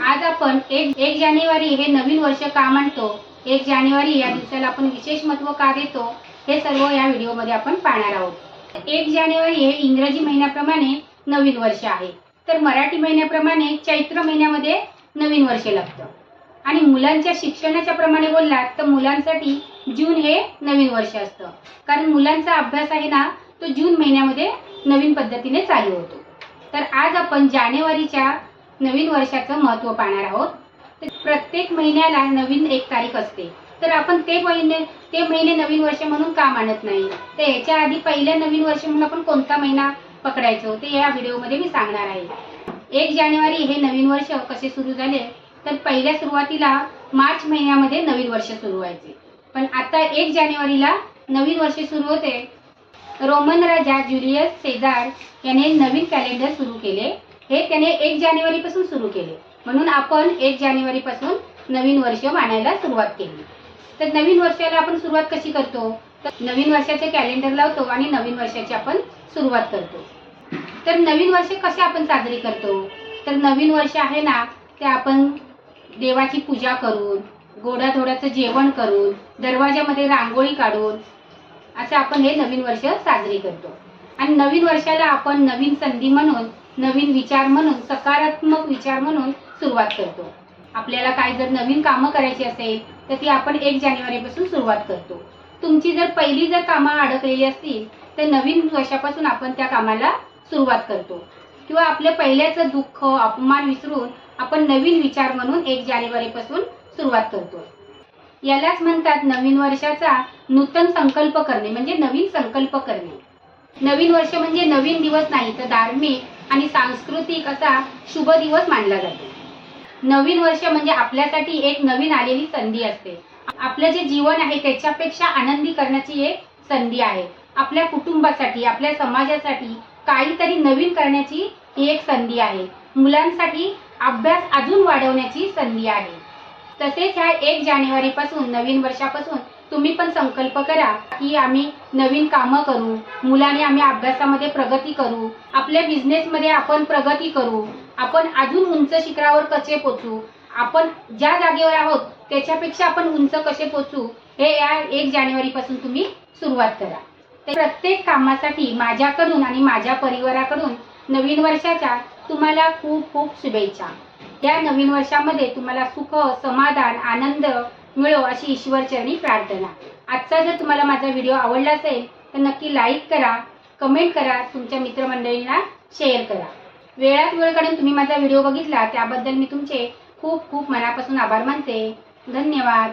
आज आपण एक एक जानेवारी हे नवीन वर्ष का म्हणतो एक जानेवारी या दिवसाला आपण विशेष महत्त्व का देतो? हे सर्व या व्हिडिओमध्ये आपण पाहणार आहोत. एक जानेवारी हे इंग्रजी महिन्याप्रमाणे नवीन वर्ष आहे. तर मराठी महिन्याप्रमाणे चैत्र महिन्यामध्ये नवीन वर्ष लागतं. आणि मुलांच्या शिक्षणाच्या प्रमाणे बोललात तर मुलांसाठी जून हे नवीन वर्ष असतं. कारण मुलांचा अभ्यास आहे ना तो जून महिन्यामध्ये नवीन पद्धतीने चालू होतो. तर आज आपण जानेवारीच्या नवीन वर्षाचं महत्त्व पाहणार आहोत. प्रत्येक महिन्याला नवीन एक तारीख असते. तर आपण ते महिने ते महिने नवीन वर्ष म्हणून का मानत नाही? तर याच्या आधी पहिल्या नवीन वर्ष म्हणून आपण कोणता महिना पकडायचो ते या व्हिडिओमध्ये मी सांगणार आहे. एक जानेवारी हे नवीन वर्ष कसे सुरू झाले? तर पहिल्या सुरुवातीला मार्च महिन्यामध्ये नवीन वर्ष सुरू व्हायचे. पण आता एक जानेवारीला नवीन वर्ष सुरू होते. रोमन राजा ज्युलियस सेजार याने नवीन कॅलेंडर सुरू केले. हे त्याने एक जानेवारीपासून सुरू केले. म्हणून आपण एक जानेवारीपासून नवीन वर्ष मानायला सुरुवात केली. तर नवीन वर्षाला आपण सुरुवात कशी करतो? तर नवीन वर्षाचे कॅलेंडर लावतो आणि नवीन वर्षाची आपण सुरुवात करतो. तर नवीन वर्ष कसे आपण साजरी करतो? तर नवीन वर्ष आहे ना ते आपण देवाची पूजा करून गोडाधोडाचं जेवण करून दरवाजामध्ये रांगोळी काढून असं आपण हे नवीन वर्ष साजरी करतो. आणि नवीन वर्षाला आपण नवीन संधी म्हणून नवीन विचार म्हणून सकारात्मक विचार म्हणून सुरुवात करतो. आपल्याला काय जर नवीन कामं करायची असेल तर ती आपण एक जानेवारीपासून सुरुवात करतो. तुमची जर पहिली जर कामं अडकलेली असतील तर नवीन वर्षापासून आपण त्या कामाला सुरुवात करतो. किंवा आपल्या पहिल्याचं दुःख अपमान विसरून आपण नवीन विचार म्हणून एक जानेवारीपासून सुरुवात करतो. यालाच म्हणतात नवीन वर्षाचा नूतन संकल्प करणे म्हणजे नवीन संकल्प करणे. नवीन वर्ष म्हणजे नवीन दिवस नाही तर धार्मिक आणि सांस्कृतिक असा शुभ दिवस मानला जातो. नवीन वर्ष म्हणजे आपल्यासाठी एक नवीन आलेली संधी असते. आपलं जे जीवन आहे त्याच्यापेक्षा आनंदी करण्याची एक संधी आहे. आपल्या कुटुंबासाठी आपल्या समाजासाठी काहीतरी नवीन करण्याची ही एक संधी आहे. मुलांसाठी अभ्यास अजून वाढवण्याची संधी आहे. तसेच ह्या एक जानेवारी पासून नवीन वर्षापासून तुम्ही पण संकल्प करा की आम्ही नवीन कामं करू मुलाने आम्ही अभ्यासामध्ये प्रगती करू आपल्या बिझनेसमध्ये आपण प्रगती करू आपण अजून उंच शिखरावर कसे पोचू आपण ज्या जागेवर आहोत त्याच्यापेक्षा आपण उंच कसे पोचू हे या एक जानेवारी पासून तुम्ही सुरुवात करा. तर प्रत्येक कामासाठी माझ्याकडून आणि माझ्या परिवाराकडून नवीन वर्षाच्या तुम्हाला खूप खूप शुभेच्छा. या नवीन वर्षामध्ये तुम्हाला सुख समाधान आनंद मिळो अशी ईश्वरचरणी प्रार्थना. आजचा जर तुम्हाला माझा व्हिडिओ आवडला असेल तर नक्की लाईक करा कमेंट करा तुमच्या मित्रमंडळींना शेअर करा. वेळात वेळ काढून तुम्ही माझा व्हिडिओ बघितला त्याबद्दल मी तुमचे खूप खूप मनापासून आभार मानते. धन्यवाद.